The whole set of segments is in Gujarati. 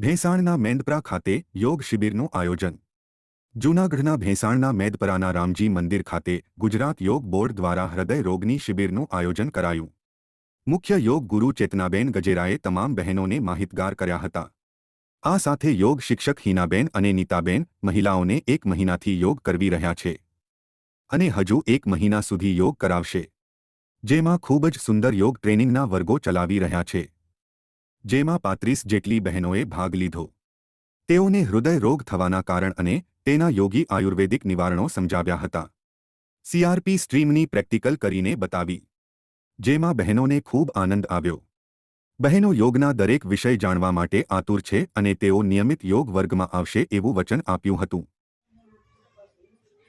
ભેંસાણના મેંદપરા ખાતે યોગ શિબિરનું આયોજન. જૂનાગઢના ભેંસાણના મેદપરાના રામજી મંદિર ખાતે ગુજરાત યોગ બોર્ડ દ્વારા હૃદય રોગની શિબિરનું આયોજન કરાયું. મુખ્ય યોગ ગુરુ ચેતનાબેન ગજેરાએ તમામ બહેનોને માહિતગાર કર્યા હતા. આ સાથે યોગ શિક્ષક હિનાબેન અને નીતાબેન મહિલાઓને એક મહિનાથી યોગ કરવી રહ્યા છે. અને હજુ એક મહિના સુધી યોગ કરાવશે. જેમાં ખૂબ જ સુંદર યોગ ટ્રેનિંગના વર્ગો ચલાવી રહ્યા છે. જેમાં પાંત્રીસ જેટલી બહેનોએ ભાગ લીધો. તેઓને હૃદય રોગ થવાના કારણ અને તેના યોગી આયુર્વેદિક નિવારણો સમજાવ્યા હતા. સીઆરપી સ્ટ્રીમની પ્રેક્ટિકલ કરીને બતાવી. જેમાં બહેનોને ખૂબ આનંદ આવ્યો. બહેનો યોગના દરેક વિષય જાણવા માટે આતુર છે અને તેઓ નિયમિત યોગ વર્ગમાં આવશે એવું વચન આપ્યું હતું.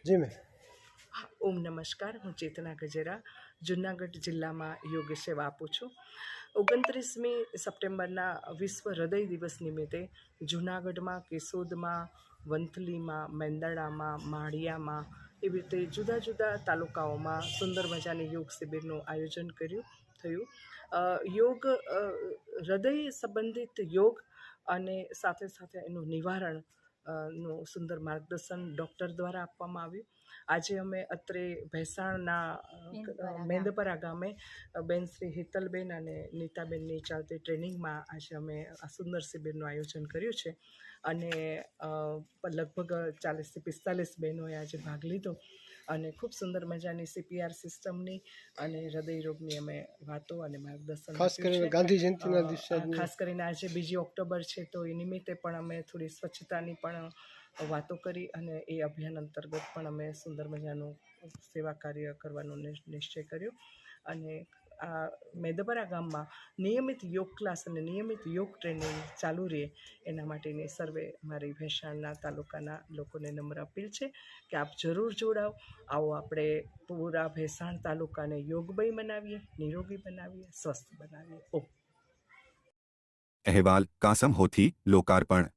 જી મેં ઓમ નમસ્કાર, હું ચેતના ગજેરા, જુનાગઢ જિલ્લામાં યોગ સેવા આપું છું. ઓગણત્રીસમી સપ્ટેમ્બરના વિશ્વ હૃદય દિવસ નિમિત્તે જુનાગઢમાં, કેશોદમાં, વંથલીમાં મેંદરડામાં માળિયામાં એવી રીતે જુદા જુદા તાલુકાઓમાં સુંદર મજાની યોગ શિબિરનું આયોજન કર્યું, થયું. યોગ હૃદય સંબંધિત યોગ અને સાથે સાથે એનું નિવારણનું સુંદર માર્ગદર્શન ડૉક્ટર દ્વારા આપવામાં આવ્યું. આજે અમે અત્રે ભેસાણના મેંદપરા ગામ. બેન શ્રી હિતલબેન અને નીતાબેનની ચાલતી ટ્રેનિંગમાં આજે અમે આ સુંદર શિબિરનું આયોજન કર્યું છે. અને લગભગ ચાલીસથી પિસ્તાલીસ બહેનોએ આજે ભાગ લીધો. અને ખૂબ સુંદર મજાની સીપીઆર સિસ્ટમની અને હૃદય રોગની અમે વાતો અને માર્ગદર્શન ખાસ કરીને ગાંધી જયંતિના દિવસે ખાસ કરીને આજે બીજી ઓક્ટોબર છે તો એ નિમિત્તે પણ અમે થોડી સ્વચ્છતાની પણ વાતો કરી અને એ અભિયાન અંતર્ગત પણ અમે સુંદર મજાનું સેવા કાર્ય કરવાનો નિશ- નિશ્ચય કર્યો. અને આ મેદપરા ગામમાં નિયમિત યોગ ક્લાસ અને નિયમિત યોગ ટ્રેનિંગ ચાલુ રહે એના માટેની સર્વે મારી ભેસાણના તાલુકાના લોકોને નમ્ર અપીલ છે કે આપ જરૂર જોડાઓ આવો આપણે પૂરા ભેસાણ તાલુકાને યોગમય બનાવીએ, નિરોગી બનાવીએ, સ્વસ્થ બનાવીએ. ઓ અહેવાલ કાસમ હોથી લોકાર્પણ.